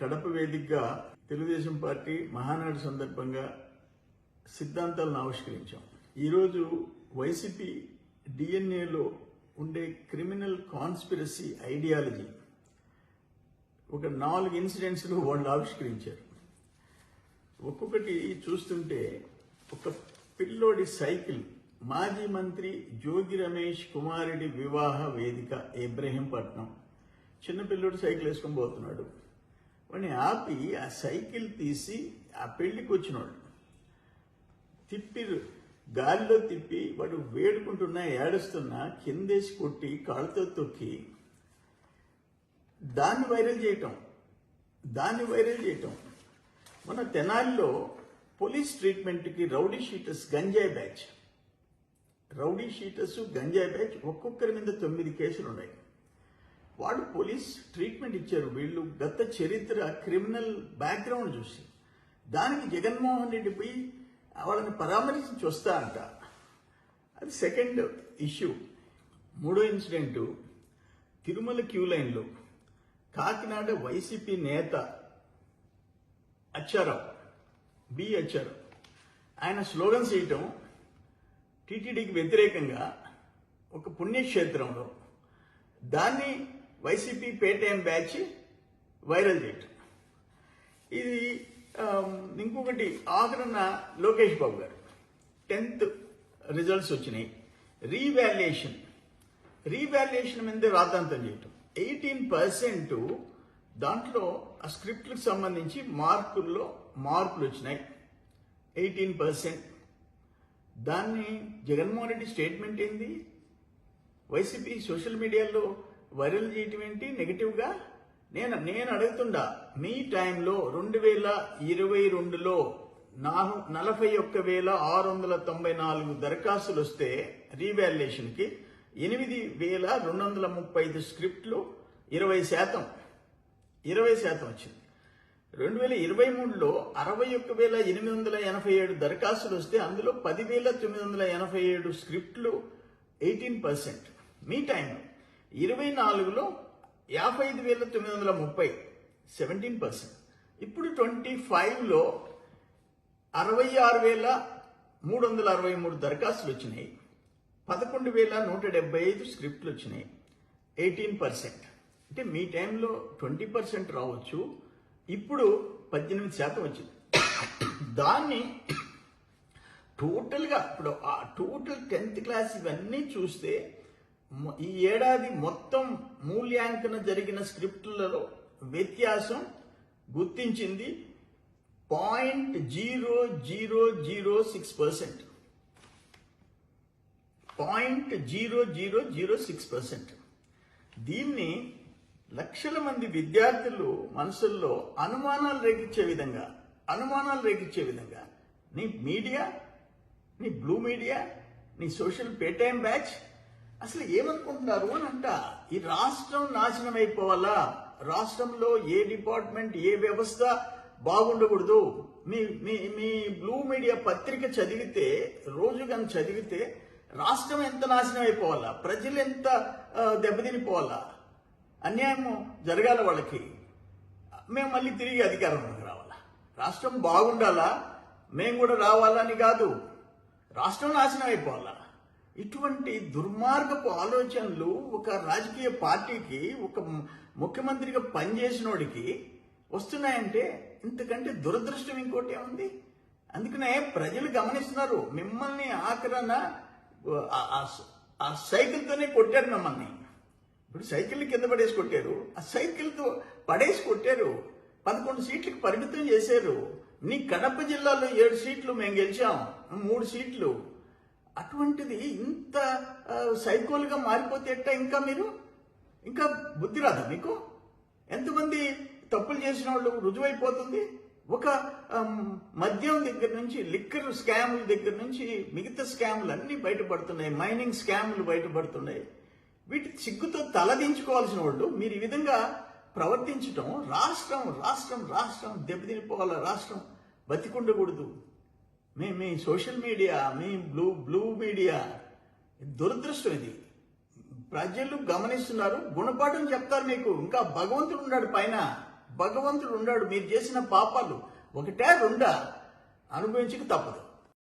కడప వేదికగా తెలుగుదేశం పార్టీ మహానాడు సందర్భంగా సిద్ధాంతాలను ఆవిష్కరించాం. ఈరోజు వైసీపీ డిఎన్ఏలో ఉండే క్రిమినల్ కాన్స్పిరసీ ఐడియాలజీ ఒక నాలుగు ఇన్సిడెంట్స్లు వాళ్ళు ఆవిష్కరించారు. ఒక్కొక్కటి చూస్తుంటే ఒక పిల్లోడి సైకిల్ మాజీ మంత్రి జోగి రమేష్ కుమారుడి వివాహ వేదిక ఇబ్రహీంపట్నం. చిన్న పిల్లోడు సైకిల్ వేసుకొని పోతున్నాడు. వాడిని ఆపి ఆ సైకిల్ తీసి ఆ పెళ్ళికి వచ్చినోడు. తిప్పి గాలిలో తిప్పి వాడు వేడుకుంటున్నా ఏడుస్తున్నా కిందేసి కొట్టి కాళ్ళతో తొక్కి దాన్ని వైరల్ చేయటం దాన్ని వైరల్ చేయటం. మన తెనాలిలో పోలీస్ ట్రీట్మెంట్కి రౌడీ షీటర్స్ గంజాయి బ్యాచ్. రౌడీ షీటర్స్ గంజాయి బ్యాచ్ ఒక్కొక్కరి మీద తొమ్మిది కేసులు ఉన్నాయి వాడు పోలీస్ ట్రీట్మెంట్ ఇచ్చారు. వీళ్ళు గత చరిత్ర క్రిమినల్ బ్యాక్గ్రౌండ్ చూసి. దానికి జగన్మోహన్ రెడ్డి పోయి వాళ్ళని పరామర్శించి వస్తా అంట. అది సెకండ్ ఇష్యూ. మూడో ఇన్సిడెంట్. తిరుమల క్యూ లైన్లో కాకినాడ వైసీపీ నేత అచ్చారావు బి అచ్చారావు. ఆయన స్లోగన్స్ చేయటం టీటీడీకి వ్యతిరేకంగా ఒక పుణ్యక్షేత్రంలో దాన్ని వైసీపీ పేటీఎం బ్యాచ్ వైరల్ చేయటం ఇది um, ఇంకొకటి ఆఖరణ లోకేష్ బాబు గారు. టెన్త్ రిజల్ట్స్ వచ్చినాయి. రీవాల్యుయేషన్ రీవాల్యుయేషన్ మీద రాద్ధాంతం చేయటం. ఎయిటీన్ పర్సెంట్ దాంట్లో ఆ స్క్రిప్ట్లకు సంబంధించి మార్కుల్లో మార్పులు వచ్చినాయి. Eighteen percent. దాన్ని జగన్మోహన్ రెడ్డి స్టేట్మెంట్ ఏంది? వైసీపీ సోషల్ మీడియాలో వైరల్ చేయటం ఏంటి నెగిటివ్గా నేను నేను అడుగుతుండా మీ టైంలో రెండు వేల ఇరవై రెండులో నాలుగు నలభై ఒక్క వేల ఆరు వందల తొంభై నాలుగు దరఖాస్తులు వస్తే రీవాల్యుయేషన్కి ఎనిమిది వేల రెండు వందల ముప్పై ఐదు స్క్రిప్ట్లు ఇరవై శాతం. ఇరవై శాతం వచ్చింది. రెండు వేల ఇరవై మూడులో అరవై ఒక్క వేల ఎనిమిది వందల ఎనభై ఏడు దరఖాస్తులు వస్తే అందులో పదివేల తొమ్మిది వందల ఎనభై ఏడు స్క్రిప్ట్లు ఎయిటీన్ పర్సెంట్. మీ టైంలో. ఇరవై నాలుగులో యాభై ఐదు వేల తొమ్మిది వందల ముప్పై సెవెంటీన్ పర్సెంట్ ఇప్పుడు ట్వంటీ ఫైవ్లో అరవై ఆరు వేల మూడు వందల అరవై మూడు దరఖాస్తులు వచ్చినాయి పదకొండు వేల నూట డెబ్బై ఐదు స్క్రిప్ట్లు వచ్చినాయి ఎయిటీన్ పర్సెంట్ అంటే మీ టైంలో ట్వంటీ పర్సెంట్ రావచ్చు. ఇప్పుడు పద్దెనిమిది శాతం వచ్చింది. దాన్ని టోటల్గా ఇప్పుడు ఆ టోటల్ టెన్త్ క్లాస్ ఇవన్నీ చూస్తే ఈ ఏడాది మొత్తం మూల్యాంకన జరిగిన స్క్రిప్ట్లలో వ్యత్యాసం గుర్తించింది point zero zero zero six percent. Point zero zero zero six percent. దీన్ని లక్షల మంది విద్యార్థులు మనసుల్లో అనుమానాలు రేగించే విధంగా అనుమానాలు రేగించే విధంగా నీ మీడియా నీ బ్లూ మీడియా నీ సోషల్ పేటైమ్ బ్యాచ్ అసలు ఏమనుకుంటున్నారు అని అంట. ఈ రాష్ట్రం నాశనం అయిపోవాలా? రాష్ట్రంలో ఏ డిపార్ట్మెంట్ ఏ వ్యవస్థ బాగుండకూడదు? మీ మీ మీ బ్లూ మీడియా పత్రిక చదివితే రోజు కానీ చదివితే రాష్ట్రం ఎంత నాశనం అయిపోవాలా? ప్రజలు ఎంత దెబ్బతినిపోవాలా? అన్యాయం జరగాల వాళ్ళకి. మేము మళ్ళీ తిరిగి అధికారంలోకి రావాలా? రాష్ట్రం బాగుండాలా? మేము కూడా రావాలని కాదు. రాష్ట్రం నాశనం అయిపోవాలా? ఇటువంటి దుర్మార్గపు ఆలోచనలు ఒక రాజకీయ పార్టీకి ఒక ముఖ్యమంత్రిగా పనిచేసినోడికి వస్తున్నాయంటే ఇంతకంటే దురదృష్టం ఇంకోటి ఏముంది? అందుకనే ప్రజలు గమనిస్తున్నారు మిమ్మల్ని ఆఖరణ ఆ- ఆ సైకిల్తోనే కొట్టారు మిమ్మల్ని. ఇప్పుడు సైకిల్ కింద పడేసి కొట్టారు ఆ సైకిల్తో పడేసి కొట్టారు పదకొండు సీట్లకు పరిమితం చేశారు. నీ కడప జిల్లాలో ఏడు సీట్లు మేము గెలిచాం మూడు సీట్లు. అటువంటిది ఇంత సైకోలుగా మారిపోతే ఎట్టా ఇంకా మీరు? ఇంకా బుద్ధి రాదా మీకు? ఎంతమంది తప్పులు చేసిన వాళ్ళు రుజువైపోతుంది? ఒక మద్యం దగ్గర నుంచి లిక్కర్ స్కాముల దగ్గర నుంచి మిగతా స్కాములు అన్నీ బయటపడుతున్నాయి. మైనింగ్ స్కాములు బయటపడుతున్నాయి. వీటి సిగ్గుతో తలదించుకోవాల్సిన వాళ్ళు మీరు ఈ విధంగా ప్రవర్తించటం రాష్ట్రం రాష్ట్రం రాష్ట్రం దెబ్బతినిపోవాల? రాష్ట్రం బతికుండకూడదు. మీ మీ సోషల్ మీడియా మీ బ్లూ బ్లూ మీడియా దురదృష్టం ఇది. ప్రజలు గమనిస్తున్నారు గుణపాఠం చెప్తారు మీకు. ఇంకా భగవంతుడు ఉన్నాడు పైన. భగవంతుడు ఉన్నాడు మీరు చేసిన పాపాలు. ఒకటే రెండా. అనుభవించక తప్పదు.